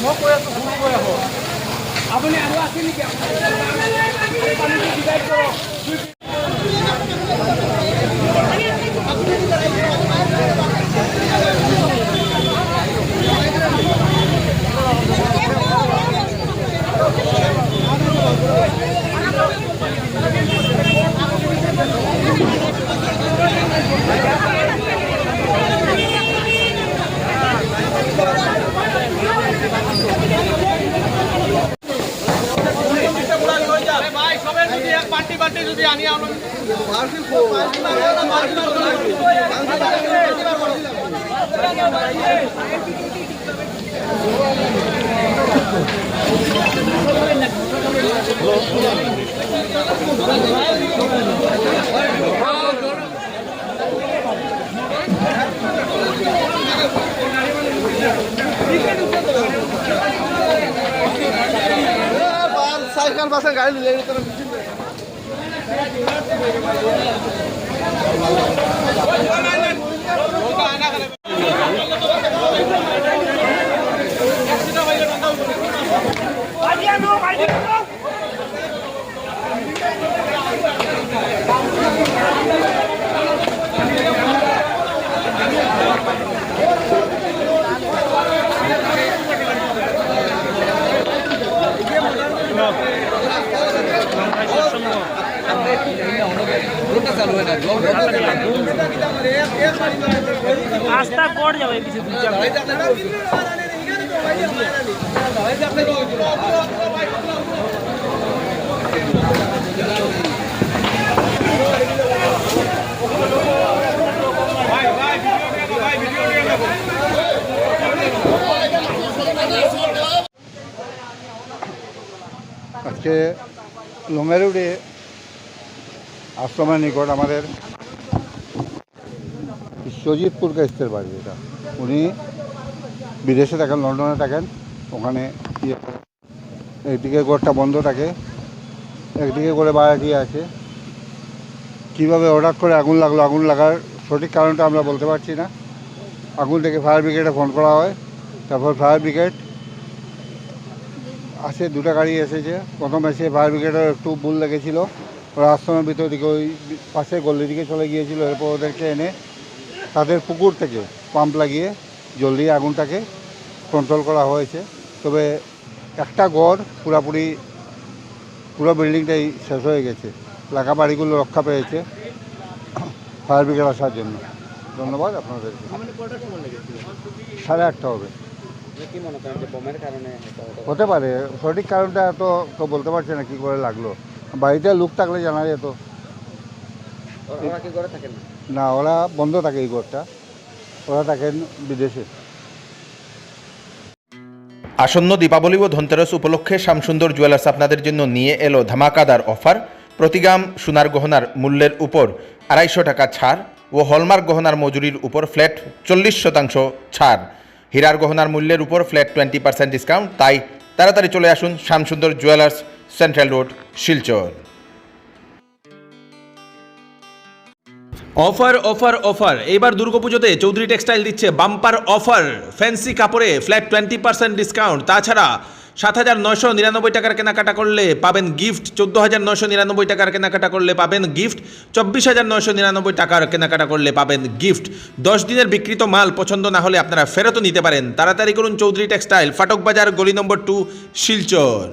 মই কৈ আছোঁ শুনি কৈ আহক আপুনি আৰু আছে নেকি আপুনি সাইকেল বাসের গাড়ি নিয়ে রাস্তা পড় যাবে কিছু দূর ভিডিও নিয়ে আজকে লোঙ্গারুড়ে আশ্রমের নিকট আমাদের বিশ্বজিৎপুর কাস্তের বাড়ি এটা। উনি বিদেশে থাকেন, লন্ডনে থাকেন, ওখানে একদিকে ঘরটা বন্ধ থাকে একদিকে করে বাড়া দিয়ে আছে কীভাবে হঠাৎ করে আগুন লাগল? আগুন লাগার সঠিক কারণটা আমরা বলতে পারছি না। আগুন থেকে ফায়ার ব্রিগেডে ফোন করা হয়, তারপর ফায়ার ব্রিগেড আসে, দুটো গাড়ি এসেছে। প্রথম এসে ফায়ার ব্রিগেডের একটু ভুল লেগেছিল। ওরা আশ্রমের ভিতর দিকে ওই পাশে গল্লির দিকে চলে গিয়েছিল এরপর ওদেরকে এনে তাদের পুকুর থেকে পাম্প লাগিয়ে জলদি আগুনটাকে কন্ট্রোল করা হয়েছে। তবে একটা গড় পুরাপুরি পুরো বিল্ডিংটাই শেষ হয়ে গেছে। এলাকা বাড়িগুলো রক্ষা পেয়েছে ফায়ার ব্রিগেড আসার জন্য। ধন্যবাদ আপনাদেরকে। সাড়ে আটটা হবে। হতে পারে। সঠিক কারণটা তো তো বলতে পারছে না কি করে লাগল। বাড়িতে লোক থাকলে জানা যেত। না ওরা বন্ধ থাকে এই ঘরটা। ওরা থাকেন বিদেশে। আসন্ন দীপাবলি ও ধনতেরস উপলক্ষে শ্যামসুন্দর জুয়েলার্স আপনাদের জন্য নিয়ে এলো ধামাকাদার অফার। প্রতি গ্রাম সোনার গহনার মূল্যের উপর আড়াইশো টাকা ছাড় ও হলমার্ক গহনার মজুরির উপর ফ্ল্যাট চল্লিশ শতাংশ ছাড়। হীরার গহনার মূল্যের উপর ফ্ল্যাট টোয়েন্টি পার্সেন্ট ডিসকাউন্ট তাই তাড়াতাড়ি চলে আসুন Shyamsundar jewellers central road Silchar offer offer offer এইবার দুর্গাপুজোতে চৌধুরী টেক্সটাইল দিচ্ছে বাম্পার অফার ফ্যান্সি কাপড়ে ফ্ল্যাট টোয়েন্টি পার্সেন্ট ডিসকাউন্ট তাছাড়া সাত হাজার নয়শো নিরানব্বই টাকার কেনাকাটা করলে পাবেন গিফট চোদ্দ হাজার নয়শো নিরানব্বই টাকার কেনাকাটা করলে পাবেন গিফট চব্বিশ হাজার নয়শো নিরানব্বই টাকার কেনাকাটা করলে পাবেন গিফট দশ দিনের বিকৃত মাল পছন্দ না হলে আপনারা ফেরতও নিতে পারেন। তাড়াতাড়ি করুন চৌধুরী টেক্সটাইল ফাটক বাজার, গলি নম্বর টু শিলচর